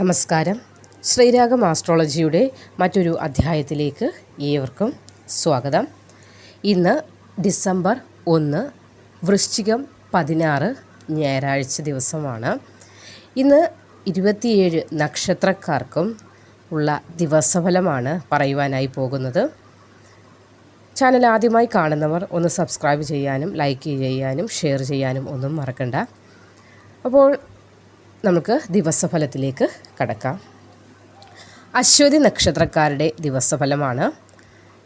നമസ്കാരം. ശ്രീരാഗം ആസ്ട്രോളജിയുടെ മറ്റൊരു അധ്യായത്തിലേക്ക് ഏവർക്കും സ്വാഗതം. ഇന്ന് ഡിസംബർ ഒന്ന് വൃശ്ചികം പതിനാറ് ഞായറാഴ്ച ദിവസമാണ്. ഇന്ന് ഇരുപത്തിയേഴ് നക്ഷത്രക്കാർക്കും ഉള്ള ദിവസഫലമാണ് പറയുവാനായി പോകുന്നത്. ചാനൽ ആദ്യമായി കാണുന്നവർ ഒന്ന് സബ്സ്ക്രൈബ് ചെയ്യാനും ലൈക്ക് ചെയ്യാനും ഷെയർ ചെയ്യാനും ഒന്നും മറക്കണ്ട. അപ്പോൾ നമുക്ക് ദിവസഫലത്തിലേക്ക് കടക്കാം. അശ്വതി നക്ഷത്രക്കാരുടെ ദിവസഫലമാണ്.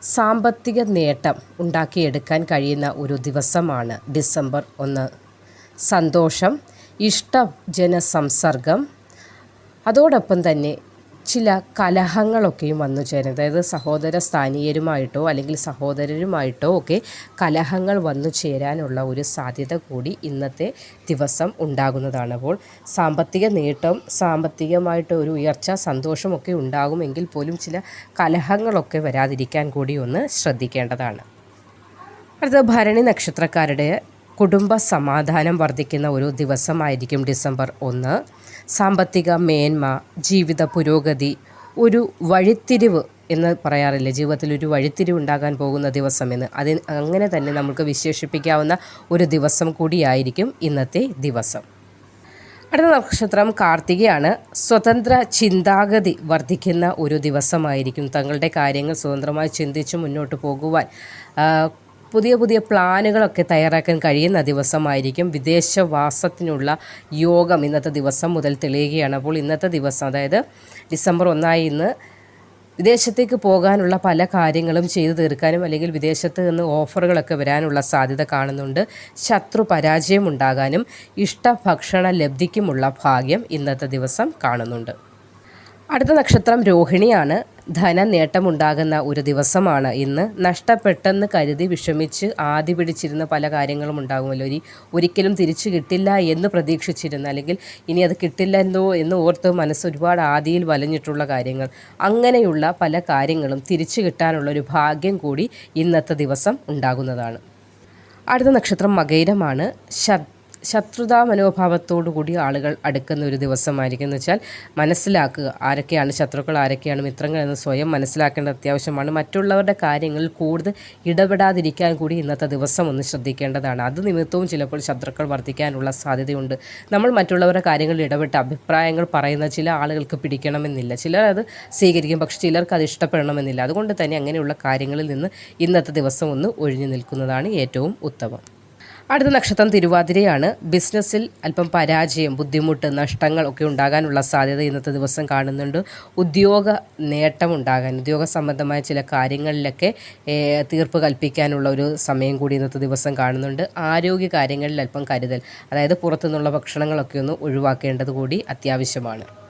സാമ്പത്തിക നേട്ടം ഉണ്ടാക്കിയെടുക്കാൻ കഴിയുന്ന ഒരു ദിവസമാണ് ഡിസംബർ ഒന്ന്. സന്തോഷം ഇഷ്ടജനസംസർഗം. അതോടൊപ്പം തന്നെ ചില കലഹങ്ങളൊക്കെയും വന്നു ചേരും അതായത് സഹോദര സ്ഥാനീയരുമായിട്ടോ അല്ലെങ്കിൽ സഹോദരരുമായിട്ടോ ഒക്കെ കലഹങ്ങൾ വന്നു ചേരാനുള്ള ഒരു സാധ്യത കൂടി ഇന്നത്തെ ദിവസം ഉണ്ടാകുന്നതാണ്. അപ്പോൾ സാമ്പത്തിക നേട്ടം സാമ്പത്തികമായിട്ട് ഒരു ഉയർച്ച സന്തോഷമൊക്കെ ഉണ്ടാകുമെങ്കിൽ പോലും ചില കലഹങ്ങളൊക്കെ വരാതിരിക്കാൻ കൂടി ഒന്ന് ശ്രദ്ധിക്കേണ്ടതാണ്. അടുത്ത ഭരണി നക്ഷത്രക്കാരുടെ കുടുംബ സമാധാനം വർദ്ധിക്കുന്ന ഒരു ദിവസമായിരിക്കും ഡിസംബർ ഒന്ന്. സാമ്പത്തിക മേന്മ ജീവിത പുരോഗതി ഒരു വഴിത്തിരിവ് എന്ന് പറയാറില്ലേ? ജീവിതത്തിൽ ഒരു വഴിത്തിരിവ് ഉണ്ടാകാൻ പോകുന്ന ദിവസം എന്ന്. അതിന് അങ്ങനെ തന്നെ നമുക്ക് വിശേഷിപ്പിക്കാവുന്ന ഒരു ദിവസം കൂടിയായിരിക്കും ഇന്നത്തെ ദിവസം. അടുത്ത നക്ഷത്രം കാർത്തികയാണ്. സ്വതന്ത്ര ചിന്താഗതി വർദ്ധിക്കുന്ന ഒരു ദിവസമായിരിക്കും. തങ്ങളുടെ കാര്യങ്ങൾ സ്വതന്ത്രമായി ചിന്തിച്ച് മുന്നോട്ട് പോകുവാൻ പുതിയ പുതിയ പ്ലാനുകളൊക്കെ തയ്യാറാക്കാൻ കഴിയുന്ന ദിവസമായിരിക്കും വിദേശവാസത്തിനുള്ള യോഗം ഇന്നത്തെ ദിവസം മുതൽ തെളിയുകയാണ്. അപ്പോൾ ഇന്നത്തെ ദിവസം അതായത് ഡിസംബർ ഒന്നായി ഇന്ന് വിദേശത്തേക്ക് പോകാനുള്ള പല കാര്യങ്ങളും ചെയ്തു തീർക്കാനും അല്ലെങ്കിൽ വിദേശത്ത് നിന്ന് ഓഫറുകളൊക്കെ വരാനുള്ള സാധ്യത കാണുന്നുണ്ട്. ശത്രു പരാജയം ഉണ്ടാകാനും ഇഷ്ടഭക്ഷണ ലബ്ധിക്കുമുള്ള ഭാഗ്യം ഇന്നത്തെ ദിവസം കാണുന്നുണ്ട്. അടുത്ത നക്ഷത്രം രോഹിണിയാണ്. ധന നേട്ടമുണ്ടാകുന്ന ഒരു ദിവസമാണ് ഇന്ന്. നഷ്ടപ്പെട്ടെന്ന് കരുതി വിഷമിച്ച് ആദ്യ പിടിച്ചിരുന്ന പല കാര്യങ്ങളും ഉണ്ടാകുമല്ലോ. ഇനി ഒരിക്കലും തിരിച്ചു കിട്ടില്ല എന്ന് പ്രതീക്ഷിച്ചിരുന്ന അല്ലെങ്കിൽ ഇനി അത് കിട്ടില്ലെന്നോ എന്ന് ഓർത്ത് മനസ്സ് ഒരുപാട് ആദിയിൽ വലഞ്ഞിട്ടുള്ള കാര്യങ്ങൾ. അങ്ങനെയുള്ള പല കാര്യങ്ങളും തിരിച്ചു കിട്ടാനുള്ള ഒരു ഭാഗ്യം കൂടി ഇന്നത്തെ ദിവസം ഉണ്ടാകുന്നതാണ്. അടുത്ത നക്ഷത്രം മകൈരമാണ്. ശ ശത്രുതാ മനോഭാവത്തോടു കൂടി ആളുകൾ അടുക്കുന്ന ഒരു ദിവസമായിരിക്കും എന്ന് വെച്ചാൽ മനസ്സിലാക്കുക ആരൊക്കെയാണ് ശത്രുക്കൾ ആരൊക്കെയാണ് മിത്രങ്ങൾ എന്ന് സ്വയം മനസ്സിലാക്കേണ്ടത് അത്യാവശ്യമാണ്. മറ്റുള്ളവരുടെ കാര്യങ്ങളിൽ കൂടുതൽ ഇടപെടാതിരിക്കാൻ കൂടി ഇന്നത്തെ ദിവസം ഒന്ന് ശ്രദ്ധിക്കേണ്ടതാണ്. അത് നിമിത്തവും ചിലപ്പോൾ ശത്രുക്കൾ വർദ്ധിക്കാനുള്ള സാധ്യതയുണ്ട്. നമ്മൾ മറ്റുള്ളവരുടെ കാര്യങ്ങളിൽ ഇടപെട്ട് അഭിപ്രായങ്ങൾ പറയുന്ന ചില ആളുകൾക്ക് പിടിക്കണമെന്നില്ല. ചിലർ അത് സ്വീകരിക്കും പക്ഷേ ചിലർക്ക് അത് ഇഷ്ടപ്പെടണമെന്നില്ല. അതുകൊണ്ട് തന്നെ അങ്ങനെയുള്ള കാര്യങ്ങളിൽ നിന്ന് ഇന്നത്തെ ദിവസം ഒന്ന് ഒഴിഞ്ഞു നിൽക്കുന്നതാണ് ഏറ്റവും ഉത്തമം. അടുത്ത നക്ഷത്രം തിരുവാതിരയാണ്. ബിസിനസ്സിൽ അല്പം പരാജയം ബുദ്ധിമുട്ട് നഷ്ടങ്ങൾ ഒക്കെ ഉണ്ടാകാനുള്ള സാധ്യത ഇന്നത്തെ ദിവസം കാണുന്നുണ്ട്. ഉദ്യോഗ നേട്ടം ഉണ്ടാകാൻ ഉദ്യോഗ സംബന്ധമായ ചില കാര്യങ്ങളിലൊക്കെ തീർപ്പ് കൽപ്പിക്കാനുള്ള ഒരു സമയം കൂടി ഇന്നത്തെ ദിവസം കാണുന്നുണ്ട്. ആരോഗ്യ കാര്യങ്ങളിൽ അല്പം കരുതൽ അതായത് പുറത്തുനിന്നുള്ള ഭക്ഷണങ്ങളൊക്കെ ഒന്ന് ഒഴിവാക്കേണ്ടത് കൂടി അത്യാവശ്യമാണ്.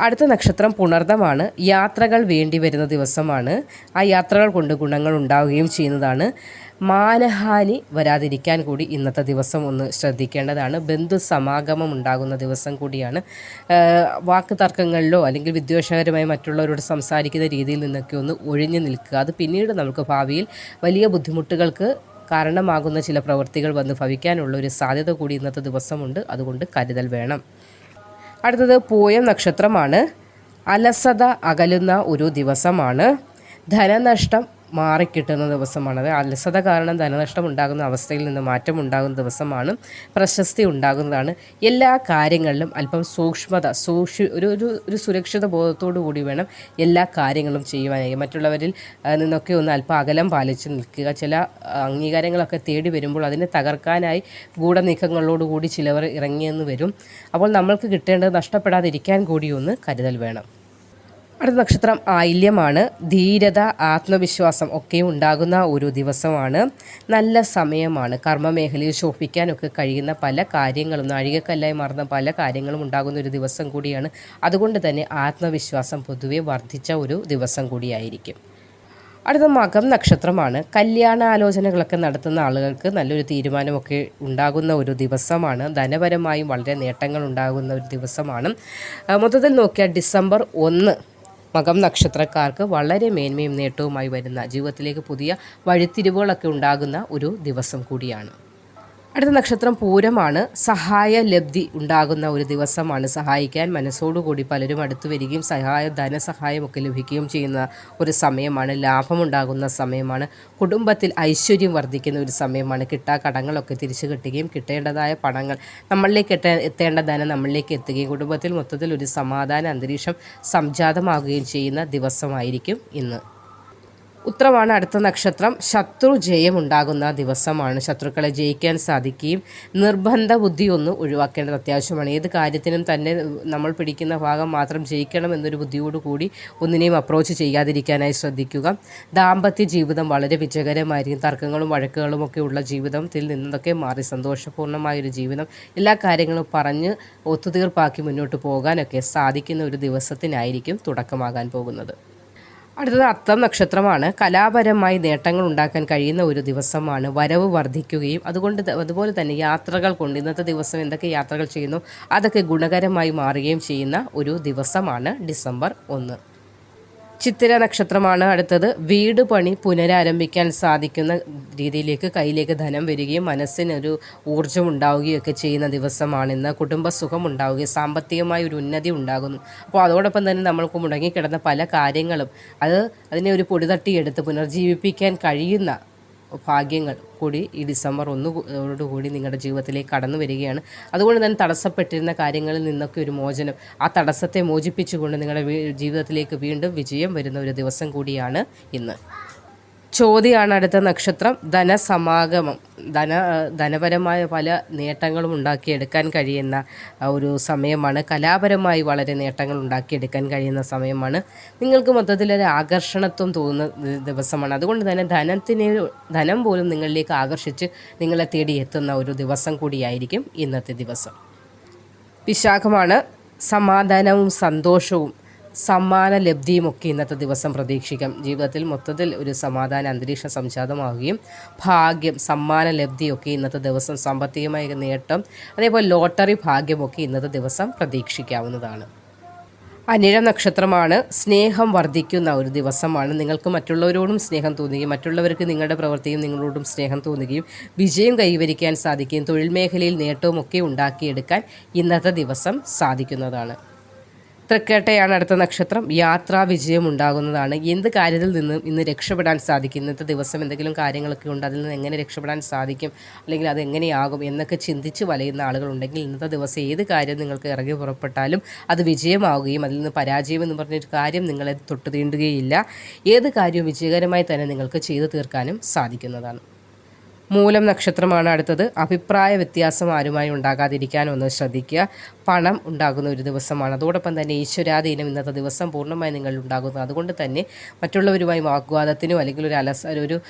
അടുത്ത നക്ഷത്രം പുണർദമാണ്. യാത്രകൾ വേണ്ടി വരുന്ന ദിവസമാണ്. ആ യാത്രകൾ കൊണ്ട് ഗുണങ്ങൾ ഉണ്ടാവുകയും ചെയ്യുന്നതാണ്. മാനഹാനി വരാതിരിക്കാൻ കൂടി ഇന്നത്തെ ദിവസം ഒന്ന് ശ്രദ്ധിക്കേണ്ടതാണ്. ബന്ധു സമാഗമം ഉണ്ടാകുന്ന ദിവസം കൂടിയാണ്. വാക്ക് തർക്കങ്ങളിലോ അല്ലെങ്കിൽ വിദ്വേഷകരമായി മറ്റുള്ളവരോട് സംസാരിക്കുന്ന രീതിയിൽ നിന്നൊക്കെ ഒന്ന് ഒഴിഞ്ഞു നിൽക്കുക. അത് പിന്നീട് നമുക്ക് ഭാവിയിൽ വലിയ ബുദ്ധിമുട്ടുകൾക്ക് കാരണമാകുന്ന ചില പ്രവൃത്തികൾ വന്ന് ഭവിക്കാനുള്ള ഒരു സാധ്യത കൂടി ഇന്നത്തെ ദിവസമുണ്ട്. അതുകൊണ്ട് കരുതൽ വേണം. അടുത്തത് പൂയം നക്ഷത്രമാണ്. അലസത അകലുന്ന ഒരു ദിവസമാണ്. ധനനഷ്ടം മാറിക്കിട്ടുന്ന ദിവസമാണ്. അത് അലസത കാരണം ധനനഷ്ടം ഉണ്ടാകുന്ന അവസ്ഥയിൽ നിന്ന് മാറ്റം ഉണ്ടാകുന്ന ദിവസമാണ്. പ്രശസ്തി ഉണ്ടാകുന്നതാണ്. എല്ലാ കാര്യങ്ങളിലും അല്പം സൂക്ഷ്മത സൂക്ഷി ഒരു ഒരു ഒരു സുരക്ഷിത ബോധത്തോടു കൂടി വേണം എല്ലാ കാര്യങ്ങളും ചെയ്യുവാനായി. മറ്റുള്ളവരിൽ നിന്നൊക്കെ ഒന്ന് അല്പം അകലം പാലിച്ച് നിൽക്കുക. ചില അംഗീകാരങ്ങളൊക്കെ തേടി വരുമ്പോൾ അതിനെ തകർക്കാനായി ഗൂഢനീക്കങ്ങളോടുകൂടി ചിലവർ ഇറങ്ങിയെന്ന് വരും. അപ്പോൾ നമ്മൾക്ക് കിട്ടേണ്ടത് നഷ്ടപ്പെടാതിരിക്കാൻ കൂടി ഒന്ന് കരുതൽ വേണം. അടുത്ത നക്ഷത്രം ആയില്യമാണ്. ധീരത ആത്മവിശ്വാസം ഒക്കെ ഉണ്ടാകുന്ന ഒരു ദിവസമാണ്. നല്ല സമയമാണ്. കർമ്മമേഖലയിൽ ശോഭിക്കാനൊക്കെ കഴിയുന്ന പല കാര്യങ്ങളും നാഴികക്കല്ലായി മാറുന്ന പല കാര്യങ്ങളും ഉണ്ടാകുന്ന ഒരു ദിവസം കൂടിയാണ്. അതുകൊണ്ട് തന്നെ ആത്മവിശ്വാസം പൊതുവെ വർദ്ധിച്ച ഒരു ദിവസം കൂടിയായിരിക്കും. അടുത്ത മകം നക്ഷത്രമാണ്. കല്യാണാലോചനകളൊക്കെ നടത്തുന്ന ആളുകൾക്ക് നല്ലൊരു തീരുമാനമൊക്കെ ഉണ്ടാകുന്ന ഒരു ദിവസമാണ്. ധനപരമായും വളരെ നേട്ടങ്ങൾ ഉണ്ടാകുന്ന ഒരു ദിവസമാണ്. മൊത്തത്തിൽ നോക്കിയാൽ ഡിസംബർ ഒന്ന് മകം നക്ഷത്രക്കാർക്ക് വളരെ മേന്മയും നേട്ടവുമായി വരുന്ന ജീവിതത്തിലേക്ക് പുതിയ വഴിത്തിരിവുകളൊക്കെ ഉണ്ടാകുന്ന ഒരു ദിവസം കൂടിയാണ്. അടുത്ത നക്ഷത്രം പൂരമാണ്. സഹായ ലബ്ധി ഉണ്ടാകുന്ന ഒരു ദിവസമാണ്. സഹായിക്കാൻ മനസ്സോടുകൂടി പലരും അടുത്തു വരികയും സഹായ ധനസഹായമൊക്കെ ലഭിക്കുകയും ചെയ്യുന്ന ഒരു സമയമാണ്. ലാഭമുണ്ടാകുന്ന സമയമാണ്. കുടുംബത്തിൽ ഐശ്വര്യം വർദ്ധിക്കുന്ന ഒരു സമയമാണ്. കിട്ടാ കടങ്ങളൊക്കെ തിരിച്ചു കിട്ടുകയും കിട്ടേണ്ടതായ പണങ്ങൾ നമ്മളിലേക്ക് എത്ത എത്തേണ്ട ധനം നമ്മളിലേക്ക് എത്തുകയും കുടുംബത്തിൽ മൊത്തത്തിൽ ഒരു സമാധാന അന്തരീക്ഷം സംജാതമാകുകയും ചെയ്യുന്ന ദിവസമായിരിക്കും ഇന്ന്. ഉത്രമാണ് അടുത്ത നക്ഷത്രം. ശത്രു ജയമുണ്ടാകുന്ന ദിവസമാണ്. ശത്രുക്കളെ ജയിക്കാൻ സാധിക്കുകയും നിർബന്ധ ബുദ്ധിയൊന്നും ഒഴിവാക്കേണ്ടത് അത്യാവശ്യമാണ്. ഏത് കാര്യത്തിനും തന്നെ നമ്മൾ പിടിക്കുന്ന ഭാഗം മാത്രം ജയിക്കണം എന്നൊരു ബുദ്ധിയോട് കൂടി ഒന്നിനെയും അപ്രോച്ച് ചെയ്യാതിരിക്കാനായി ശ്രദ്ധിക്കുക. ദാമ്പത്യ ജീവിതം വളരെ വിജയകരമായിരിക്കും. തർക്കങ്ങളും വഴക്കുകളും ഒക്കെ ഉള്ള ജീവിതത്തിൽ നിന്നതൊക്കെ മാറി സന്തോഷപൂർണമായൊരു ജീവിതം എല്ലാ കാര്യങ്ങളും പറഞ്ഞ് ഒത്തുതീർപ്പാക്കി മുന്നോട്ട് പോകാനൊക്കെ സാധിക്കുന്ന ഒരു ദിവസത്തിനായിരിക്കും തുടക്കമാകാൻ പോകുന്നത്. അടുത്തത് അത്തം നക്ഷത്രമാണ്. കലാപരമായി നേട്ടങ്ങൾ ഉണ്ടാക്കാൻ കഴിയുന്ന ഒരു ദിവസമാണ് വരവ് വർദ്ധിക്കുകയും അതുകൊണ്ട് അതുപോലെ തന്നെ യാത്രകൾ കൊണ്ട് ഇന്നത്തെ ദിവസം എന്തൊക്കെ യാത്രകൾ ചെയ്യുന്നു അതൊക്കെ ഗുണകരമായി മാറുകയും ചെയ്യുന്ന ഒരു ദിവസമാണ് ഡിസംബർ ഒന്ന്. ചിത്തിര നക്ഷത്രമാണ് അടുത്തത്. വീട് പണി പുനരാരംഭിക്കാൻ സാധിക്കുന്ന രീതിയിലേക്ക് കയ്യിലേക്ക് ധനം വരികയും മനസ്സിനൊരു ഊർജം ഉണ്ടാവുകയും ഒക്കെ ചെയ്യുന്ന ദിവസമാണിന്ന് കുടുംബസുഖം ഉണ്ടാവുകയും സാമ്പത്തികമായ ഒരു ഉന്നതി ഉണ്ടാകുന്നു. അപ്പോൾ അതോടൊപ്പം തന്നെ നമ്മൾക്ക് മുടങ്ങിക്കിടന്ന പല കാര്യങ്ങളും അത് അതിനെ ഒരു പൊടിതട്ടിയെടുത്ത് പുനർജീവിപ്പിക്കാൻ കഴിയുന്ന ഭാഗ്യങ്ങൾ കൂടി ഈ ഡിസംബർ ഒന്നോടുകൂടി നിങ്ങളുടെ ജീവിതത്തിലേക്ക് കടന്നു വരികയാണ്. അതുകൊണ്ട് തന്നെ തടസ്സപ്പെട്ടിരുന്ന കാര്യങ്ങളിൽ നിന്നൊക്കെ ഒരു മോചനം ആ തടസ്സത്തെ മോചിപ്പിച്ചുകൊണ്ട് നിങ്ങളുടെ ജീവിതത്തിലേക്ക് വീണ്ടും വിജയം വരുന്ന ഒരു ദിവസം കൂടിയാണ് ഇന്ന്. ചോതിയാണ് അടുത്ത നക്ഷത്രം. ധനസമാഗമം. ധന ധനപരമായ പല നേട്ടങ്ങളും ഉണ്ടാക്കിയെടുക്കാൻ കഴിയുന്ന ഒരു സമയമാണ്. കലാപരമായി വളരെ നേട്ടങ്ങൾ ഉണ്ടാക്കിയെടുക്കാൻ കഴിയുന്ന സമയമാണ്. നിങ്ങൾക്ക് മൊത്തത്തിലൊരു ആകർഷണത്വം തോന്നുന്ന ദിവസമാണ്. അതുകൊണ്ട് തന്നെ ധനത്തിന് ധനം പോലും നിങ്ങളിലേക്ക് ആകർഷിച്ച് നിങ്ങളെ തേടി എത്തുന്ന ഒരു ദിവസം കൂടിയായിരിക്കും ഇന്നത്തെ ദിവസം. വിശാഖമാണ്. സമാധാനവും സന്തോഷവും സമ്മാന ലബ്ധിയുമൊക്കെ ഇന്നത്തെ ദിവസം പ്രതീക്ഷിക്കാം. ജീവിതത്തിൽ മൊത്തത്തിൽ ഒരു സമാധാന അന്തരീക്ഷം സംജാതമാവുകയും ഭാഗ്യം സമ്മാന ലബ്ധിയൊക്കെ ഇന്നത്തെ ദിവസം സാമ്പത്തികമായ നേട്ടം അതേപോലെ ലോട്ടറി ഭാഗ്യമൊക്കെ ഇന്നത്തെ ദിവസം പ്രതീക്ഷിക്കാവുന്നതാണ്. അനിഴ നക്ഷത്രമാണ്. സ്നേഹം വർദ്ധിക്കുന്ന ഒരു ദിവസമാണ്. നിങ്ങൾക്ക് മറ്റുള്ളവരോടും സ്നേഹം തോന്നുകയും മറ്റുള്ളവർക്ക് നിങ്ങളുടെ പ്രവൃത്തിയും നിങ്ങളോടും സ്നേഹം തോന്നുകയും വിജയം കൈവരിക്കാൻ സാധിക്കുകയും തൊഴിൽ മേഖലയിൽ നേട്ടവും ഒക്കെ ഉണ്ടാക്കിയെടുക്കാൻ ഇന്നത്തെ ദിവസം സാധിക്കുന്നതാണ്. തൃക്കേട്ടയാണ് അടുത്ത നക്ഷത്രം. യാത്രാ വിജയം ഉണ്ടാകുന്നതാണ് എന്ത് കാര്യത്തിൽ നിന്നും ഇന്ന് രക്ഷപ്പെടാൻ സാധിക്കും? ഇന്നത്തെ ദിവസം എന്തെങ്കിലും കാര്യങ്ങളൊക്കെ ഉണ്ട്. അതിൽ നിന്ന് എങ്ങനെ രക്ഷപ്പെടാൻ സാധിക്കും? അല്ലെങ്കിൽ അത് എങ്ങനെയാകും? എന്നൊക്കെ ചിന്തിച്ച് വലയുന്ന ആളുകളുണ്ടെങ്കിൽ ഇന്നത്തെ ദിവസം ഏത് കാര്യം നിങ്ങൾക്ക് ഇറങ്ങി പുറപ്പെട്ടാലും അത് വിജയമാവുകയും അതിൽ നിന്ന് പരാജയം എന്ന് പറഞ്ഞൊരു കാര്യം നിങ്ങളെ തൊട്ട് തീണ്ടുകയില്ല ഏത് കാര്യവും വിജയകരമായി തന്നെ നിങ്ങൾക്ക് ചെയ്തു തീർക്കാനും സാധിക്കുന്നതാണ്. മൂലം നക്ഷത്രമാണ് അടുത്തത്. അഭിപ്രായ വ്യത്യാസം ആരുമായി ഉണ്ടാകാതിരിക്കാൻ ഒന്ന് ശ്രദ്ധിക്കുക. പണം ഉണ്ടാകുന്ന ഒരു ദിവസമാണ്. അതോടൊപ്പം തന്നെ ഈശ്വരാധീനം ഇന്നത്തെ ദിവസം പൂർണമായി നിങ്ങൾ ഉണ്ടാകുന്നു. അതുകൊണ്ട് തന്നെ മറ്റുള്ളവരുമായി വാഗ്വാദത്തിനോ അല്ലെങ്കിൽ ഒരു അലസ ഒരു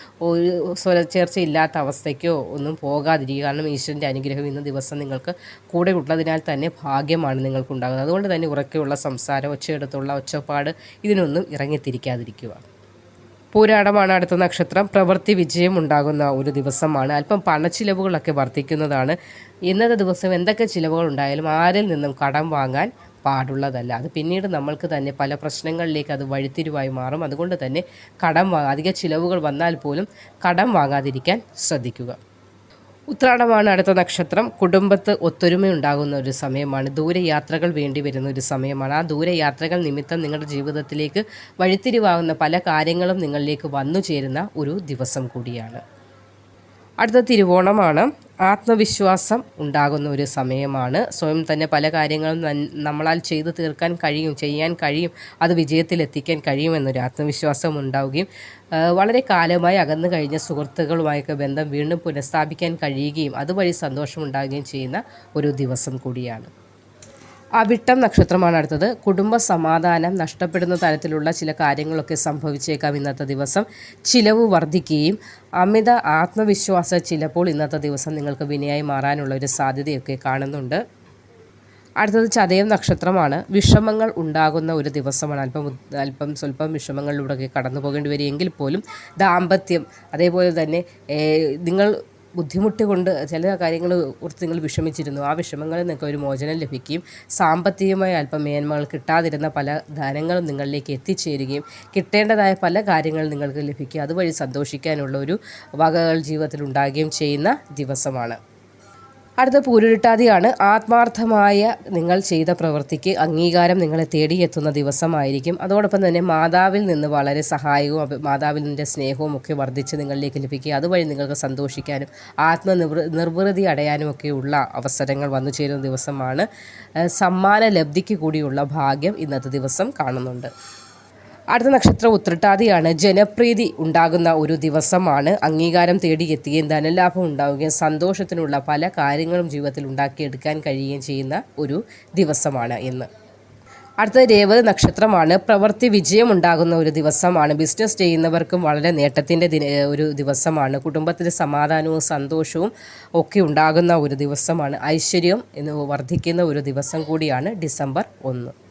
സ്വരച്ചേർച്ച ഇല്ലാത്ത അവസ്ഥയ്ക്കോ ഒന്നും പോകാതിരിക്കുക. കാരണം ഈശ്വരന്റെ അനുഗ്രഹം ഇന്ന ദിവസം നിങ്ങൾക്ക് കൂടെ ഉള്ളതിനാൽ തന്നെ ഭാഗ്യമാണ് നിങ്ങൾക്കുണ്ടാകുന്നത്. അതുകൊണ്ട് തന്നെ ഉറക്കെയുള്ള സംസാരം ഒച്ചയെടുത്തുള്ള ഒച്ചപ്പാട് ഇതിനൊന്നും ഇറങ്ങിത്തിരിക്കാതിരിക്കുക. പൂരാടമാണ് അടുത്ത നക്ഷത്രം. പ്രവൃത്തി വിജയം ഉണ്ടാകുന്ന ഒരു ദിവസമാണ്. അല്പം പണച്ചിലവുകളൊക്കെ വർദ്ധിക്കുന്നതാണ്. ഇന്നത്തെ ദിവസം എന്തൊക്കെ ചിലവുകൾ ഉണ്ടായാലും ആരിൽ നിന്നും കടം വാങ്ങാൻ പാടുള്ളതല്ല. അത് പിന്നീട് നമ്മൾക്ക് തന്നെ പല പ്രശ്നങ്ങളിലേക്ക് അത് വഴിത്തിരിവായി മാറും. അതുകൊണ്ട് തന്നെ കടം വാങ്ങാ അധിക ചിലവുകൾ വന്നാൽ പോലും കടം വാങ്ങാതിരിക്കാൻ ശ്രദ്ധിക്കുക. ഉത്രാടമാണ് അടുത്ത നക്ഷത്രം. കുടുംബത്ത് ഒത്തൊരുമ ഉണ്ടാകുന്ന ഒരു സമയമാണ്. ദൂരയാത്രകൾ വേണ്ടി വരുന്ന ഒരു സമയമാണ്. ആ ദൂരയാത്രകൾ നിമിത്തം നിങ്ങളുടെ ജീവിതത്തിലേക്ക് വഴിത്തിരിവാകുന്ന പല കാര്യങ്ങളും നിങ്ങളിലേക്ക് വന്നു ചേരുന്ന ഒരു ദിവസം കൂടിയാണ്. അടുത്ത തിരുവോണമാണ്. ആത്മവിശ്വാസം ഉണ്ടാകുന്ന ഒരു സമയമാണ്. സ്വയം തന്നെ പല കാര്യങ്ങളും നമ്മളാൽ ചെയ്തു തീർക്കാൻ കഴിയും ചെയ്യാൻ കഴിയും അത് വിജയത്തിലെത്തിക്കാൻ കഴിയുമെന്നൊരു ആത്മവിശ്വാസം ഉണ്ടാവുകയും വളരെ കാലമായി അകന്നു കഴിഞ്ഞ സുഹൃത്തുക്കളുമായൊക്കെ ബന്ധം വീണ്ടും പുനഃസ്ഥാപിക്കാൻ കഴിയുകയും അതുവഴി സന്തോഷമുണ്ടാകുകയും ചെയ്യുന്ന ഒരു ദിവസം കൂടിയാണ്. അവിട്ടം നക്ഷത്രമാണ് അടുത്തത്. കുടുംബ സമാധാനം നഷ്ടപ്പെടുന്ന തരത്തിലുള്ള ചില കാര്യങ്ങളൊക്കെ സംഭവിച്ചേക്കാം ഇന്നത്തെ ദിവസം. ചിലവ് വർദ്ധിക്കുകയും അമിത ആത്മവിശ്വാസം ചിലപ്പോൾ ഇന്നത്തെ ദിവസം നിങ്ങൾക്ക് വിനയായി മാറാനുള്ള ഒരു സാധ്യതയൊക്കെ കാണുന്നുണ്ട്. അടുത്തത് ചതയം നക്ഷത്രമാണ്. വിഷമങ്ങൾ ഉണ്ടാകുന്ന ഒരു ദിവസമാണ്. അല്പം അല്പം സ്വല്പം വിഷമങ്ങളിലൂടെയൊക്കെ കടന്നു പോകേണ്ടി വരികയെങ്കിൽ പോലും ദാമ്പത്യം അതേപോലെ തന്നെ നിങ്ങൾ ബുദ്ധിമുട്ട് കൊണ്ട് ചില കാര്യങ്ങൾ ഓർത്ത് നിങ്ങൾ വിഷമിച്ചിരുന്നു. ആ വിഷമങ്ങളിൽ നിങ്ങൾക്ക് ഒരു മോചനം ലഭിക്കുകയും സാമ്പത്തികമായി അല്പം മേന്മകൾ കിട്ടാതിരുന്ന പല ധനങ്ങളും നിങ്ങളിലേക്ക് എത്തിച്ചേരുകയും കിട്ടേണ്ടതായ പല കാര്യങ്ങളും നിങ്ങൾക്ക് ലഭിക്കുകയും അതുവഴി സന്തോഷിക്കാനുള്ള ഒരു വകകൾ ജീവിതത്തിൽ ഉണ്ടാകുകയും ചെയ്യുന്ന ദിവസമാണ്. അടുത്ത പൂരുരുട്ടാതിയാണ് ആത്മാർത്ഥമായ നിങ്ങൾ ചെയ്ത പ്രവൃത്തിക്ക് അംഗീകാരം നിങ്ങളെ തേടിയെത്തുന്ന ദിവസമായിരിക്കും. അതോടൊപ്പം തന്നെ മാതാവിൽ നിന്ന് വളരെ സഹായവും മാതാവിൽ നിന്റെ സ്നേഹവും ഒക്കെ വർദ്ധിച്ച് നിങ്ങളിലേക്ക് ലഭിക്കുക. അതുവഴി നിങ്ങൾക്ക് സന്തോഷിക്കാനും ആത്മനിർവൃ നിർവൃതി അടയാനും ഒക്കെയുള്ള അവസരങ്ങൾ വന്നു ചേരുന്ന ദിവസമാണ്. സമ്മാന ലബ്ധിക്ക് കൂടിയുള്ള ഭാഗ്യം ഇന്നത്തെ ദിവസം കാണുന്നുണ്ട്. അടുത്ത നക്ഷത്രം ഉത്രട്ടാതിയാണ്. ജനപ്രീതി ഉണ്ടാകുന്ന ഒരു ദിവസമാണ് അംഗീകാരം തേടിയെത്തുകയും ധനലാഭം ഉണ്ടാവുകയും സന്തോഷത്തിനുള്ള പല കാര്യങ്ങളും ജീവിതത്തിൽ ഉണ്ടാക്കിയെടുക്കാൻ കഴിയുകയും ചെയ്യുന്ന ഒരു ദിവസമാണ് ഇന്ന്. അടുത്ത രേവതി നക്ഷത്രമാണ്. പ്രവൃത്തി വിജയം ഉണ്ടാകുന്ന ഒരു ദിവസമാണ്. ബിസിനസ് ചെയ്യുന്നവർക്കും വളരെ നേട്ടത്തിന്റെ ഒരു ദിവസമാണ്. കുടുംബത്തിന് സമാധാനവും സന്തോഷവും ഒക്കെ ഉണ്ടാകുന്ന ഒരു ദിവസമാണ്. ഐശ്വര്യം എന്ന് വർദ്ധിക്കുന്ന ഒരു ദിവസം കൂടിയാണ് ഡിസംബർ ഒന്ന്.